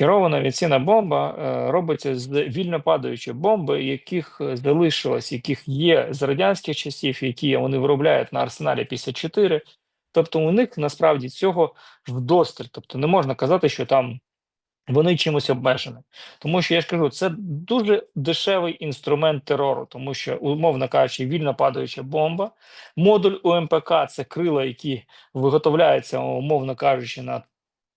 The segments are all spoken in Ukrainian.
Керована авіаційна бомба е, робиться з вільно падаючої бомби, яких е, залишилось, яких є з радянських часів, які вони виробляють на арсеналі 54. Тобто у них насправді цього вдосталь. Тобто не можна казати, що там вони чимось обмежені. Тому що я ж кажу, це дуже дешевий інструмент терору, тому що, умовно кажучи, вільно падаюча бомба, модуль УМПК це крила, які виготовляються, умовно кажучи, на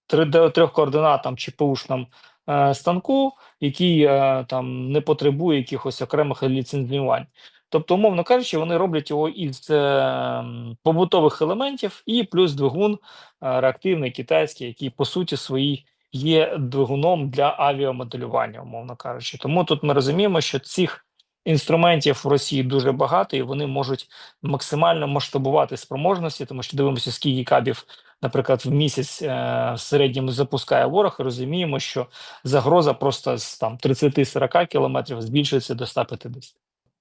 трьох координатам чи пушному е, станку, який е, там не потребує якихось окремих ліцензіювань. Тобто, умовно кажучи, вони роблять його із е, побутових елементів і плюс двигун реактивний китайський, який по суті своїй є двигуном для авіамоделювання, умовно кажучи. Тому тут ми розуміємо, що цих інструментів в Росії дуже багато, і вони можуть максимально масштабувати спроможності, тому що дивимося, скільки кабів, наприклад, в місяць е, в середньому запускає ворог. і Розуміємо, що загроза просто з там 30-40 кілометрів збільшується до 150.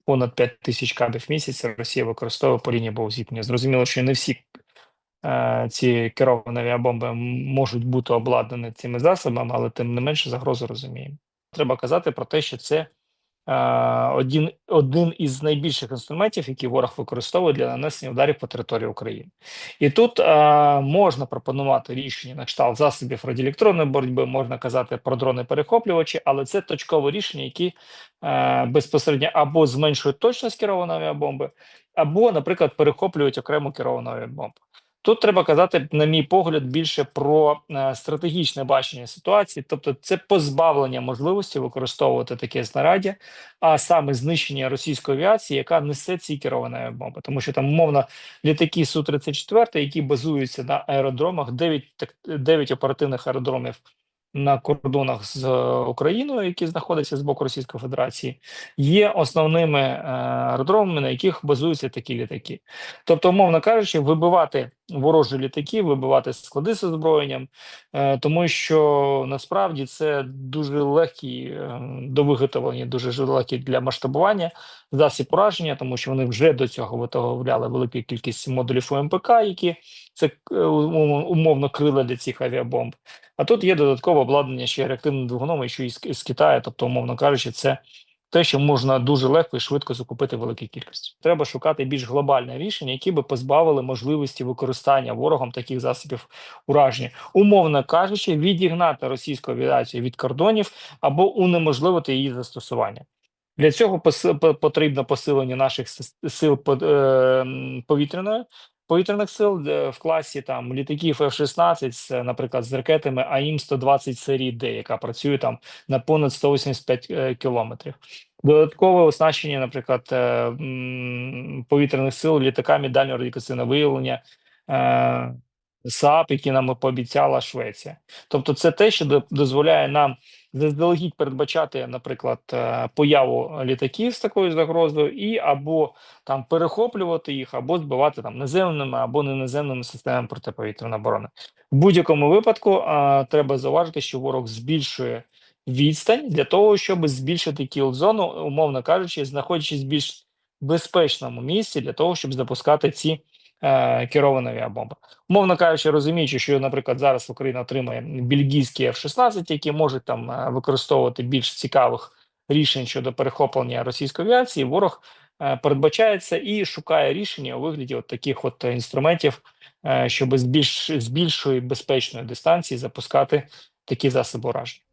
Понад 5 тисяч кабів в місяць Росія використовує по лінії зіткнення. Зрозуміло, що не всі е, ці керовані авіабомби можуть бути обладнані цими засобами, але тим не менше загрозу розуміємо. Треба казати про те, що це один, один із найбільших інструментів, які ворог використовує для нанесення ударів по території України. І тут е, можна пропонувати рішення на кшталт засобів радіоелектронної боротьби, можна казати про дрони перехоплювачі, але це точкове рішення, які е, безпосередньо або зменшують точність керованої авіабомби, або, наприклад, перехоплюють окрему керовану авіабомбу. Тут треба казати, на мій погляд, більше про е, стратегічне бачення ситуації, тобто це позбавлення можливості використовувати таке знаряддя, а саме знищення російської авіації, яка несе ці керовані бомби. Тому що там умовно літаки су 34 які базуються на аеродромах, 9, так- 9 оперативних аеродромів на кордонах з е, Україною, які знаходяться з боку Російської Федерації, є основними е, аеродромами, на яких базуються такі літаки. Тобто, умовно кажучи, вибивати ворожі літаки, вибивати склади з озброєнням, е, тому що насправді це дуже легкий е, до виготовлення, дуже ж легкий для масштабування засіб ураження, тому що вони вже до цього виготовляли велику кількість модулів УМПК, які це е, умовно крила для цих авіабомб. А тут є додаткове обладнання ще реактивним двигуном, і що із Китаю, тобто, умовно кажучи, це те, що можна дуже легко і швидко закупити великі кількості. Треба шукати більш глобальне рішення, які би позбавили можливості використання ворогом таких засобів ураження, умовно кажучи, відігнати російську авіацію від кордонів або унеможливити її застосування. Для цього потрібно посилення наших сил е, повітряної повітряних сил в класі там літаків F-16, наприклад, з ракетами АІМ-120 серії Д, яка працює там на понад 185 е, кілометрів. Додаткове оснащення, наприклад, е, повітряних сил літаками дальнього радіокаційного виявлення. САП, які нам пообіцяла Швеція, тобто це те, що до- дозволяє нам заздалегідь передбачати, наприклад, е, появу літаків з такою загрозою, і або там перехоплювати їх, або збивати там наземними або неназемними системами протиповітряної оборони. В будь-якому випадку е, треба зауважити, що ворог збільшує відстань для того, щоб збільшити кіл-зону, умовно кажучи, знаходячись в більш безпечному місці для того, щоб запускати ці е, авіабомби. Умовно кажучи, розуміючи, що, наприклад, зараз Україна отримає бельгійські F-16, які можуть там е, використовувати більш цікавих рішень щодо перехоплення російської авіації, ворог е, передбачається і шукає рішення у вигляді от таких от інструментів, е, щоб з більш з більшої безпечної дистанції запускати такі засоби ураження.